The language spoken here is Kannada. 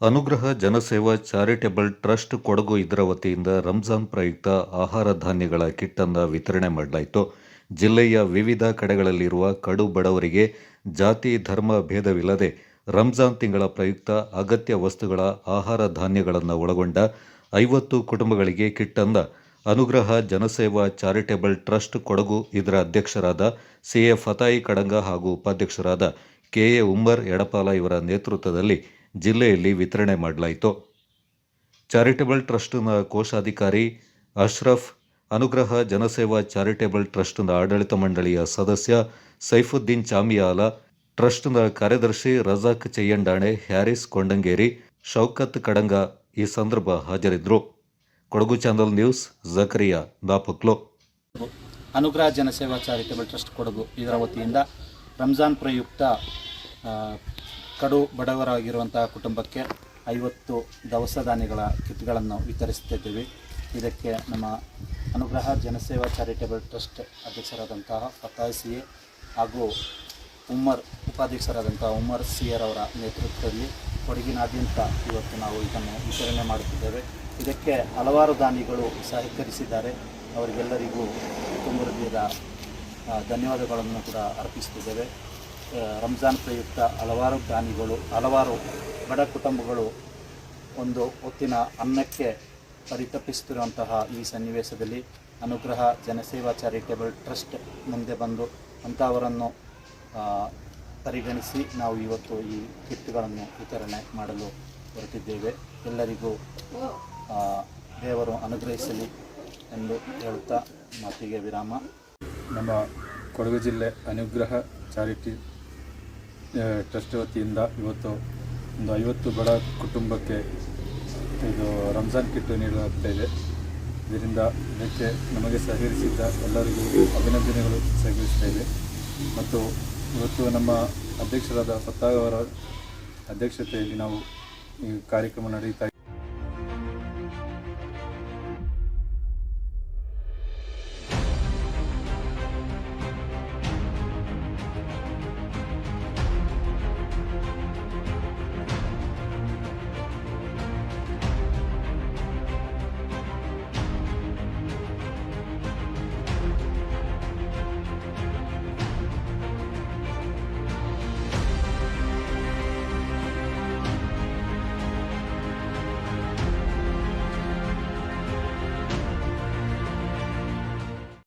ಅನುಗ್ರಹ, ಜನಸೇವಾ, ಚಾರಿಟೇಬಲ್ ಟ್ರಸ್ಟ್ ಕೊಡಗು ಇದರ ವತಿಯಿಂದ ರಂಜಾನ್ ಪ್ರಯುಕ್ತ ಆಹಾರ ಧಾನ್ಯಗಳ ಕಿಟ್ ಅನ್ನು ವಿತರಣೆ ಮಾಡಲಾಯಿತು. ಜಿಲ್ಲೆಯ ವಿವಿಧ ಕಡೆಗಳಲ್ಲಿರುವ ಕಡು ಬಡವರಿಗೆ ಜಾತಿ, ಧರ್ಮ ಭೇದವಿಲ್ಲದೆ ರಂಜಾನ್ ತಿಂಗಳ ಪ್ರಯುಕ್ತ ಅಗತ್ಯ ವಸ್ತುಗಳ ಆಹಾರ ಧಾನ್ಯಗಳನ್ನು ಒಳಗೊಂಡ ಐವತ್ತು ಕುಟುಂಬಗಳಿಗೆ ಕಿಟ್ ಅನ್ನು ಅನುಗ್ರಹ, ಜನಸೇವಾ, ಚಾರಿಟೇಬಲ್ ಟ್ರಸ್ಟ್ ಕೊಡಗು ಇದರ ಅಧ್ಯಕ್ಷರಾದ ಸಿ ಎ ಫತಾಯಿ ಕಡಂಗ ಹಾಗೂ ಉಪಾಧ್ಯಕ್ಷರಾದ ಎ ಉಮ್ಮರ್ ಎಡಪಾಲ ಇವರ ನೇತೃತ್ವದಲ್ಲಿ ಜಿಲ್ಲೆಯಲ್ಲಿ ವಿತರಣೆ ಮಾಡಲಾಯಿತು. ಚಾರಿಟೇಬಲ್ ಟ್ರಸ್ಟ್ನ ಕೋಶಾಧಿಕಾರಿ ಅಶ್ರಫ್, ಅನುಗ್ರಹ ಜನಸೇವಾ ಚಾರಿಟೇಬಲ್ ಟ್ರಸ್ಟ್ನ ಆಡಳಿತ ಮಂಡಳಿಯ ಸದಸ್ಯ ಸೈಫುದ್ದೀನ್ ಚಾಮಿಯಾಲ, ಟ್ರಸ್ಟ್ನ ಕಾರ್ಯದರ್ಶಿ ರಜಾಕ್ ಚೆಯ್ಯಂಡಾಣೆ ಹ್ಯಾರಿಸ್ ಕೊಂಡಂಗೇರಿ, ಶೌಕತ್ ಕಡಂಗ ಈ ಸಂದರ್ಭ ಹಾಜರಿದ್ದರು. ಕೊಡಗು ಚಾನಲ್ ನ್ಯೂಸ್, ಜಕರಿಯಾ ದಾಪಕ್ಲೋ ಅನುಗ್ರಹ ಜನಸೇವಾ ಚಾರಿಟೇಬಲ್ ಟ್ರಸ್ಟ್ ಕೊಡಗು ಇದರ ವತಿಯಿಂದ ರಂಜಾನ್ ಪ್ರಯುಕ್ತ ಕಡು ಬಡವರಾಗಿರುವಂತಹ ಕುಟುಂಬಕ್ಕೆ ಐವತ್ತು ದವಸ ಧಾನ್ಯಗಳ ಕಿಟ್ಗಳನ್ನು ವಿತರಿಸುತ್ತಿದ್ದೇವೆ. ಇದಕ್ಕೆ ನಮ್ಮ ಅನುಗ್ರಹ ಜನಸೇವಾ ಚಾರಿಟೇಬಲ್ ಟ್ರಸ್ಟ್ ಅಧ್ಯಕ್ಷರಾದಂತಹ ಫತಾಯ್ ಸಿ ಹಾಗೂ ಉಮ್ಮರ್ ಉಪಾಧ್ಯಕ್ಷರಾದಂತಹ ಉಮ್ಮರ್ ಸಿಯರ್ ಅವರ ನೇತೃತ್ವದಲ್ಲಿ ಕೊಡಗಿನಾದ್ಯಂತ ಇವತ್ತು ನಾವು ಇದನ್ನು ವಿತರಣೆ ಮಾಡುತ್ತಿದ್ದೇವೆ. ಇದಕ್ಕೆ ಹಲವಾರು ದಾನಿಗಳು ಸಹಕರಿಸಿದ್ದಾರೆ. ಅವರಿಗೆಲ್ಲರಿಗೂ ತುಂಬ ಹೃದಯದ ಧನ್ಯವಾದಗಳನ್ನು ಕೂಡ ಅರ್ಪಿಸುತ್ತಿದ್ದೇವೆ. ರಂಜಾನ್ ಪ್ರಯುಕ್ತ ಹಲವಾರು ದಾನಿಗಳು ಹಲವಾರು ಬಡ ಕುಟುಂಬಗಳು ಒಂದು ಹೊತ್ತಿನ ಅನ್ನಕ್ಕೆ ಪರಿತಪಿಸುತ್ತಿರುವಂತಹ ಈ ಸನ್ನಿವೇಶದಲ್ಲಿ ಅನುಗ್ರಹ ಜನಸೇವಾ ಚಾರಿಟೇಬಲ್ ಟ್ರಸ್ಟ್ ಮುಂದೆ ಬಂದು ಅಂಥವರನ್ನು ಪರಿಗಣಿಸಿ ನಾವು ಇವತ್ತು ಈ ಕಿಟ್ಗಳನ್ನು ವಿತರಣೆ ಮಾಡಲು ಹೊರಟಿದ್ದೇವೆ. ಎಲ್ಲರಿಗೂ ದೇವರು ಅನುಗ್ರಹಿಸಲಿ ಎಂದು ಹೇಳುತ್ತಾ ಮಾತಿಗೆ ವಿರಾಮ. ನಮ್ಮ ಕೊಡಗು ಜಿಲ್ಲೆ ಅನುಗ್ರಹ ಚಾರಿಟಿ ಟ್ರಸ್ಟ್ ವತಿಯಿಂದ ಇವತ್ತು ಒಂದು ಐವತ್ತು ಬಡ ಕುಟುಂಬಕ್ಕೆ ಇದು ರಂಜಾನ್ ಕಿಟ್ಟು ನೀಡಲಾಗ್ತಾ ಇದೆ. ಇದರಿಂದ ಇದಕ್ಕೆ ನಮಗೆ ಸಹಕರಿಸಿದ್ದ ಎಲ್ಲರಿಗೂ ಅಭಿನಂದನೆಗಳು ಸಹಕರಿಸ್ತೇವೆ ಮತ್ತು ಇವತ್ತು ನಮ್ಮ ಅಧ್ಯಕ್ಷರಾದ ಅವರ ಅಧ್ಯಕ್ಷತೆಯಲ್ಲಿ ನಾವು ಈ ಕಾರ್ಯಕ್ರಮ ನಡೀತಾ